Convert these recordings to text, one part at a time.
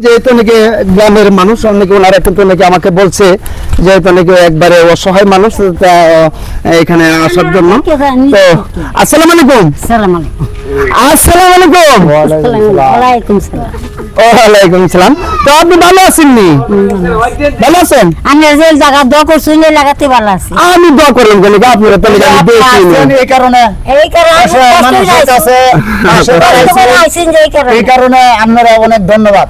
যেহেতু নাকি গ্রামের মানুষ অনেকে ওনারা কিন্তু নাকি আমাকে বলছে যেহেতু নাকি একবারে অসহায় মানুষ এখানে আসার জন্য। তো আসসালামু আলাইকুম। সালাম আলাইকুম। ওয়ালাইকুম সালাম। তো আপনি ভালো আছেন নি ভালো আছেন? আমি যে জায়গা দোয়া করছি ওই লাগাতে ভালো আছি। আমি দোয়া করলাম কেন আপনারা তো আমি দেখি এই কারণে। এই মানুষের কাছে এই আপনারা অনেকে- ধন্যবাদ।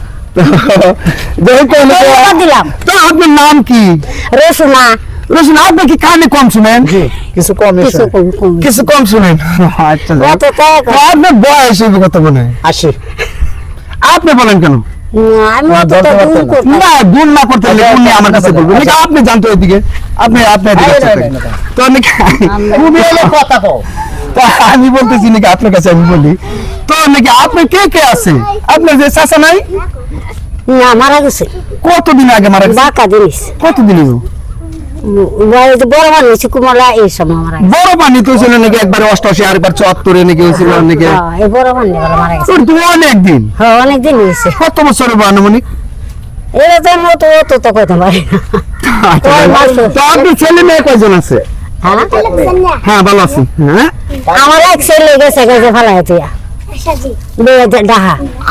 দিলাম। তো আপনার নাম কি? রসুনা। রোশন আপনি কি কানে কম শুনেন। কিছু কম কিছু কম কম। কিছু কম শুনেন। আচ্ছা। আপনার বয়স এই মনে আসি আপনি বলেন কেন? আপনি জানতো এদিকে। আপনি আপনি আমি বলতেছি নাকি আপনার কাছে আমি বলি। তো নাকি আপনি কে কে আছে? আপনার যে চাচা নাই? না মারা গেছে। কতদিন আগে মারা গেছে? বাঁকা জিনিস কতদিন হলো? বড় বড় মানুষ কুমলা এই সময় মারা বড় পানি তো ছিল নাকি একবার অষ্টাশি আর চুয়াত্তরে নাকি হয়েছিল নাকি? হ্যাঁ, এই বড় মানুষ মারা গেছে। তো অনেক দিন। হ্যাঁ অনেক হয়েছে। কত বছরের আনুমানিক? এরা তো মতো অত তো কইতে পারি না। আচ্ছা, ওই বছর। তো আপনার ছেলে মেয়ে কয়জন আছে? হ্যাঁ? হ্যাঁ ভালো আছি। হ্যাঁ? আমার এক ছেলে গেছে গেছে ফেলাই তুই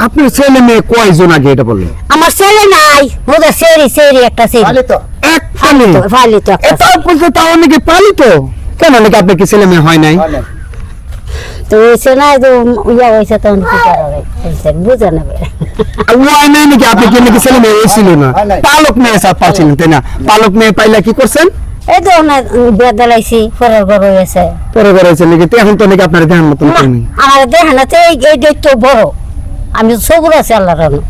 আপনার ছেলে মেয়ে কয়জন আগে এটা বললেন? আমার ছেলে নাই ওদের সেরি সেরি একটা একটা তাও নাকি পালিত কেন নাকি আপনার কি ছেলে মেয়ে হয় নাই? তো না তো ইয়া হয়েছে তখন কি করা বুঝে নেবে। আর নাই নাকি? আপনি কি নাকি ছেলে মেয়ে হয়েছিল না? পালক মেয়ে স্যার পাচ্ছিলেন তাই না? পালক মেয়ে পাইলা কি করছেন? এই তো পরের ঘর হয়েছে পরে পরে হয়েছে নাকি? এখন তো নাকি আপনার ধ্যান মতন না, আমার দেখানাতে এই এই দায়িত্ব বড়। আমি সবুর আছি আল্লাহ রানু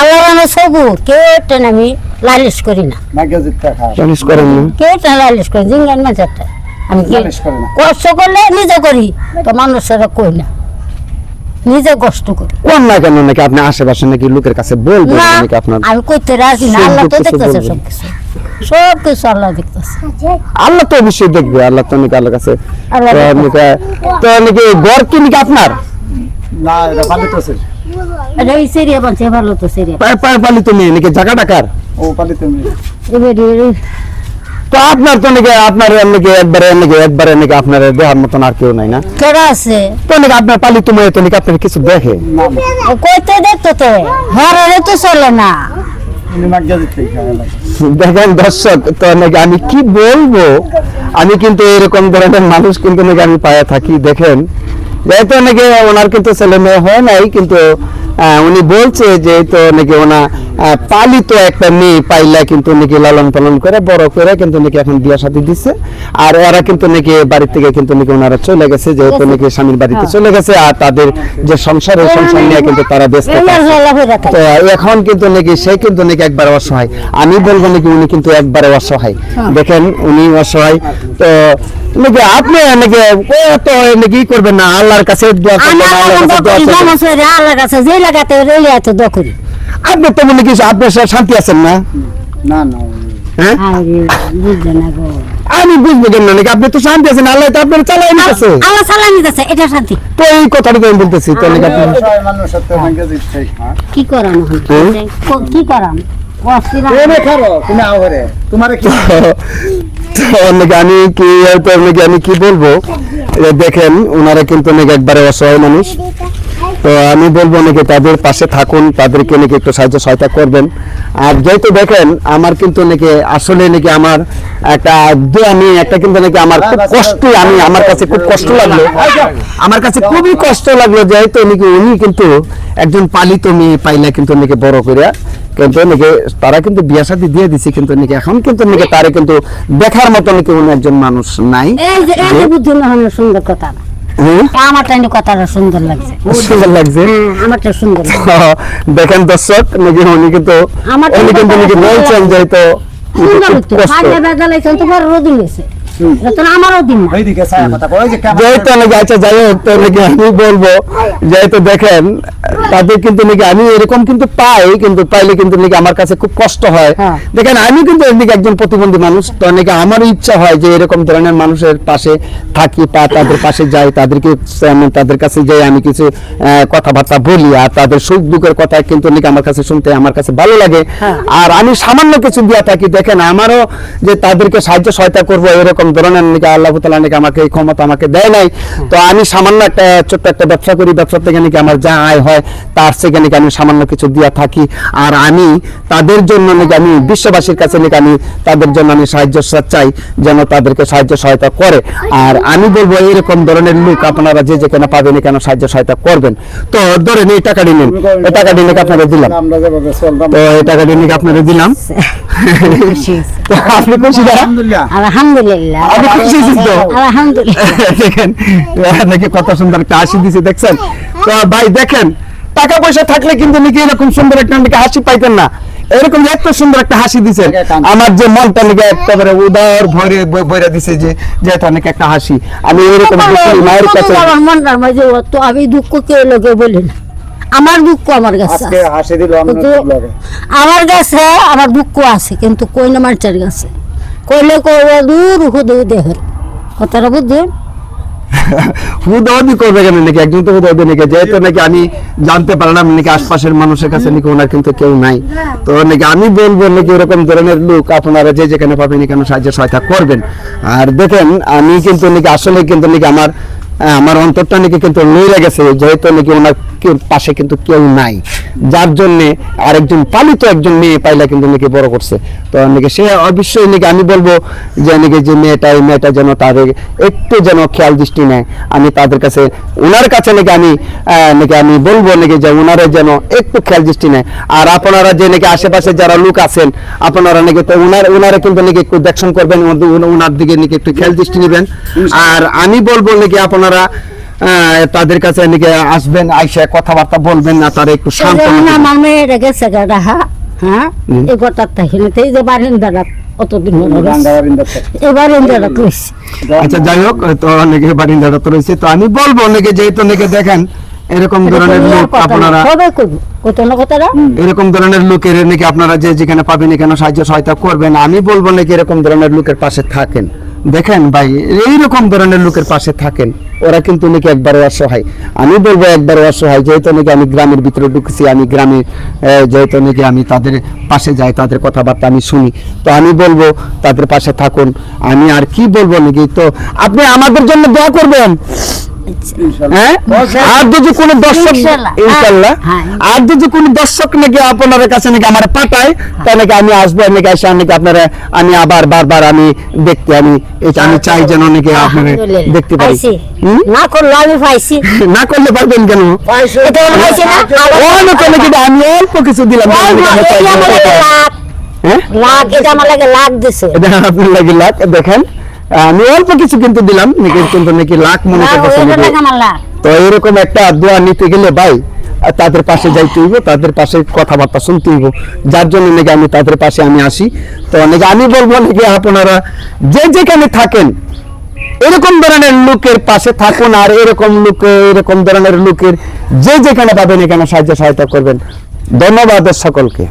আল্লাহ রানু সবুর কেউ একটা আমি লালিশ করি না। নাকি জিততে করেন না। কেউ একটা লালিশ করি জিঙ্গান মাঝারটা আমি। কষ্ট করলে নিজে করি তো মানুষের কই না। নিজে কষ্ট করি। কোন না কেন নাকি আপনি আশেপাশে নাকি লোকের কাছে বলবেন নাকি আপনার আমি করতে রাজি না। সব আল্লাহ তো দেখতেছে সব কিছু সব কিছু আল্লাহ দেখতেছে। আল্লাহ তো অবশ্যই দেখবে আল্লাহ তো নাকি আল্লাহর কাছে তো নাকি- তো নাকি ঘর কি নাকি আপনার? না এটা পালিত আছে। এটা এই সেরিয়া বানছে ভালো তো সেরিয়া। পায়ে পায়ে পালিত মেয়ে নাকি জায়গা টাকার ও পালিত মেয়ে। এবারে তো আপনার তো নাকি আপনার নাকি একবারে নাকি একবারে নাকি আপনার দেহার মতন আর কেউ নাই না? কেডা আছে? তো নাকি আপনার পালিত মেয়ে তো নাকি আপনার কিছু দেখে? কইতে দেখতো তো। হরে তো চলে না। দেখেন দর্শক তো নাকি আমি কি বলব? আমি কিন্তু এরকম ধরনের মানুষ কিন্তু নাকি আমি পায়ে থাকি দেখেন। যেহেতু নাকি ওনার কিন্তু ছেলে মেয়ে হয় নাই কিন্তু উনি বলছে যে তো নাকি ওনা পালিত একটা মেয়ে পাইলা কিন্তু নাকি লালন পালন করে বড় করে কিন্তু নাকি এখন বিয়া শাদী দিচ্ছে আর ওরা কিন্তু নাকি বাড়ি থেকে কিন্তু নাকি ওনারা চলে গেছে যেহেতু নাকি স্বামীর বাড়িতে চলে গেছে আর তাদের যে সংসার এই সংসার নিয়ে কিন্তু তারা ব্যস্ত হয়ে তো এখন কিন্তু নাকি সে কিন্তু নাকি একবার অসহায়। আমি বলব নাকি উনি কিন্তু একবারে অসহায়। দেখেন উনি অসহায়। তো নাকি আপনি নাকি ও নাকি করবেন না আল্লাহর কাছে দোয়া করবেন আল্লাহর আল্লাহ কাছে রইলে এত দকরি আপনি তো মনে কিছু আপনার সাথে শান্তি আছেন না? না না হ্যাঁ? বুঝবে না গো। আমি বুঝব কেন নাকি আপনি তো শান্তি আছেন? আল্লাহ তো আপনার চালাই নিতেছে। আল্লাহ সালাম দিতেছে এটা শান্তি। তো এই কথাটা আমি বলতেছি তো নাকি আপনি সবাই মানুষ সত্য নাকি জিততে খাওয়া কি করানো আমি কি আমি কি বলব? দেখেন ওনারা কিন্তু নাকি একবারে অসহায় মানুষ। তো আমি বলব নাকি তাদের পাশে থাকুন, তাদেরকে নাকি একটু সাহায্য সহায়তা করবেন। আর যেহেতু দেখেন, আমার কিন্তু নাকি আসলে নাকি আমার একটা আমি একটা কিন্তু নাকি আমার খুব কষ্ট আমি আমার কাছে খুব কষ্ট লাগল। আমার কাছে খুবই কষ্ট লাগল, যেহেতু নাকি উনি কিন্তু একজন পালিত মেয়ে পাইলা কিন্তু নাকি বড় করে কিন্তু নাকি তারা কিন্তু বিয়া শাদী দিয়ে দিছে, কিন্তু নাকি এখন কিন্তু নাকি তারে কিন্তু দেখার মতো নাকি উনি একজন মানুষ নাই। বুদ্ধি না সুন্দর কথা। না হ্যাঁ? আমার টাইনে কথাটা সুন্দর লাগছে। সুন্দর লাগছে। আমারটা সুন্দর। দেখেন দর্শক নাকি উনি কিন্তু উনি কিন্তু বলছেন যে তো সুন্দর বড় রোদ নিয়েছে আচ্ছা যাই হোক তো নাকি আমি বলব যেহেতু দেখেন তাদের কিন্তু নাকি আমি এরকম কিন্তু পাই কিন্তু পাইলে কিন্তু নাকি আমার কাছে খুব কষ্ট হয়। দেখেন আমি কিন্তু একজন প্রতিবন্ধী মানুষ তো নাকি আমারও ইচ্ছা হয় যে এরকম ধরনের মানুষের পাশে থাকি বা তাদের পাশে যাই তাদেরকে তাদের কাছে যাই আমি কিছু কথাবার্তা বলি আর তাদের সুখ দুঃখের কথা কিন্তু নাকি আমার কাছে শুনতে আমার কাছে ভালো লাগে। হ্যাঁ। আর আমি সামান্য কিছু দিয়া থাকি দেখেন আমারও যে তাদেরকে সাহায্য সহায়তা করব এরকম ধরনের নাকি আল্লাহ তালা নাকি আমাকে এই ক্ষমতা আমাকে দেয় নাই। তো আমি সামান্য একটা ছোট্ট একটা ব্যবসা করি। ব্যবসা থেকে নাকি আমার যা আয় হয় তার থেকে নাকি আমি সামান্য কিছু দিয়া থাকি। আর আমি তাদের জন্য নাকি আমি বিশ্ববাসীর কাছে নাকি আমি তাদের জন্য আমি সাহায্য চাই যেন তাদেরকে সাহায্য সহায়তা করে। আর আমি বলব এরকম ধরনের লোক আপনারা যে যেখানে পাবেন কেন সাহায্য সহায়তা করবেন। তো ধরেন এই টাকাটি নিন। এই টাকাটি নাকি আপনারা দিলাম। তো এই টাকাটি নাকি আপনারা দিলাম। আপনি খুশি আলহামদুলিল্লাহ। আলহামদুলিল্লাহ। আপনি খুশি তো? আলহামদুলিল্লাহ। দেখেন নাকি কত সুন্দর একটা হাসি দিছে দেখছেন? তো ভাই দেখেন টাকা পয়সা থাকলে কিন্তু নাকি এরকম সুন্দর একটা নাকি হাসি পাইতেন না। এরকম যে এত সুন্দর একটা হাসি দিছেন আমার যে মনটা নাকি একেবারে উদার ভরে ভরে দিছে যে যেহেতু অনেক একটা হাসি। আমি এরকম মায়ের কাছে আমার মনটার মাঝে অত আমি দুঃখ কে লোকে বলি না। আমার দুঃখ আমার কাছে আজকে হাসি দিল আমরা কিন্তু আমার কাছে আমার দুঃখ আছে কিন্তু কই না মানুষের কাছে। কইলে কইব, দূর হুদু দেহের কথাটা বুঝছেন করবে কেন নাকি? একজন তো হুদাহুদি নাকি? যেহেতু নাকি আমি জানতে পারলাম নাকি আশপাশের মানুষের কাছে নাকি ওনার কিন্তু কেউ নাই। তো নাকি আমি বলব নাকি ওরকম ধরনের লোক আপনারা যে যেখানে পাবেন এখানে সাহায্য সহায়তা করবেন। আর দেখেন, আমি কিন্তু নাকি আসলে কিন্তু নাকি আমার আমার অন্তরটা নাকি কিন্তু লইলে গেছে, যেহেতু নাকি ওনার পাশে কিন্তু কেউ নাই। যার জন্য আরেকজন পালিত একজন মেয়ে পাইলা কিন্তু নাকি বড় করছে। তো নাকি সে অবশ্যই নাকি আমি বলব যে নাকি যে মেয়েটা এই মেয়েটা যেন তাদের একটু যেন খেয়াল দৃষ্টি নেয়। আমি তাদের কাছে ওনার কাছে নাকি আমি নাকি আমি বলব নাকি যে ওনারা যেন একটু খেয়াল দৃষ্টি নেয়। আর আপনারা যে নাকি আশেপাশে যারা লোক আছেন আপনারা নাকি তো ওনার ওনারা কিন্তু নাকি একটু দেখশন করবেন ওনার- দিকে নাকি একটু খেয়াল দৃষ্টি নেবেন। আর আমি বলব নাকি আপনারা তাদের কাছে নাকি আসবেন আইসা কথাবার্তা বলবেন না তারা একটু শান্ত আমার গেছে গাড়া হ্যাঁ? এই গোটার এই যে অতদিন আচ্ছা যাই হোক তো অনেকে তো রয়েছে তো আমি বলব অনেকে যেহেতু অনেকে দেখেন এরকম ধরনের লোক আপনারা এরকম ধরনের লোকের নাকি আপনারা যে যেখানে পাবেন এখানে সাহায্য সহায়তা করবেন আমি বলব নাকি এরকম ধরনের লোকের পাশে থাকেন। দেখেন ভাই, এইরকম ধরনের লোকের পাশে থাকেন, ওরা কিন্তু নাকি একবারে অসহায়। আমি বলব একবারে অসহায়, যেহেতু নাকি আমি গ্রামের ভিতরে ঢুকছি, আমি গ্রামে যেহেতু নাকি আমি তাদের পাশে যাই, তাদের কথাবার্তা আমি শুনি, তো আমি বলব তাদের পাশে থাকুন। আমি আর কি বলব নাকি, তো আপনি আমাদের জন্য দোয়া করবেন। আর যদি কোনো দর্শক ইনশাল্লাহ। ইনশাল্লাহ হ্যাঁ। আর যদি কোনো দর্শক নাকি আপনার কাছে নাকি আমার পাঠায় তাহলে নাকি আমি আসব নাকি এসে নাকি আপনারা আমি আবার বারবার আমি দেখতে আমি আমি চাই যেন নাকি আপনারা দেখতে পাইছি। না করলে আমি পাইছি। না করলে পারবেন কেন? আমি অল্প কিছু দিলাম। লাগে পাইলাম। হ্যাঁ? লাখ এটা আমার লাগে লাখ দিছে। এটা আপনার লাগে লাখ। দেখেন। আমি অল্প কিছু কিন্তু দিলাম কিন্তু নাকি লাখ মনে তো এরকম একটা দোয়া নিতে গেলে ভাই তাদের পাশে যাইতে হইব তাদের পাশে কথাবার্তা শুনতে হইব। যার জন্য নাকি আমি তাদের পাশে আমি আসি। তো নাকি আমি বলব নাকি আপনারা যে যেখানে থাকেন এরকম ধরনের লোকের পাশে থাকুন আর এরকম লোক এরকম ধরনের লোকের যে যেখানে পাবেন এখানে সাহায্য সহায়তা করবেন। ধন্যবাদ সকলকে?